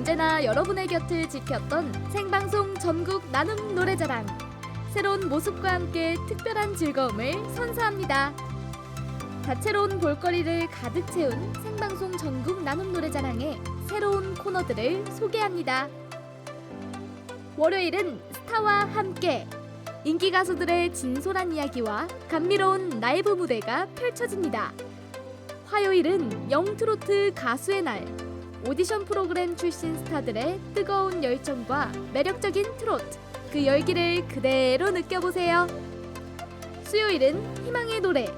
언제나 여러분의 곁을 지켰던 생방송 전국 나눔 노래자랑. 새로운 모습과 함께 특별한 즐거움을 선사합니다. 다채로운 볼거리를 가득 채운 생방송 전국 나눔 노래자랑의 새로운 코너들을 소개합니다. 월요일은 스타와 함께 인기 가수들의 진솔한 이야기와 감미로운 라이브 무대가 펼쳐집니다. 화요일은 영트로트 가수의 날. 오디션 프로그램 출신 스타들의 뜨거운 열정과 매력적인 트로트, 그 열기를 그대로 느껴보세요. 수요일은 희망의 노래.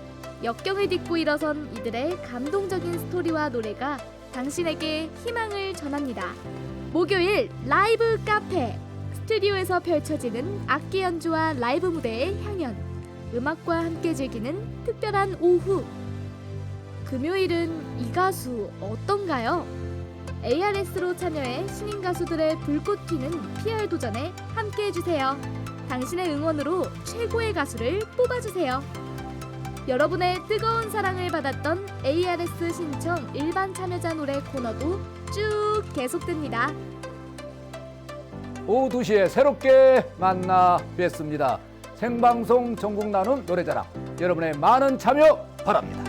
역경을 딛고 일어선 이들의 감동적인 스토리와 노래가 당신에게 희망을 전합니다. 목요일 라이브 카페. 스튜디오에서 펼쳐지는 악기 연주와 라이브 무대의 향연. 음악과 함께 즐기는 특별한 오후. 금요일은 이 가수 어떤가요? ARS로 참여해 신인 가수들의 불꽃 튀는 PR 도전에 함께 해주세요. 당신의 응원으로 최고의 가수를 뽑아주세요. 여러분의 뜨거운 사랑을 받았던 ARS 신청 일반 참여자 노래 코너도 쭉 계속됩니다. 오후 2시에 새롭게 만나 뵙습니다. 생방송 전국 나눔 노래자랑 여러분의 많은 참여 바랍니다.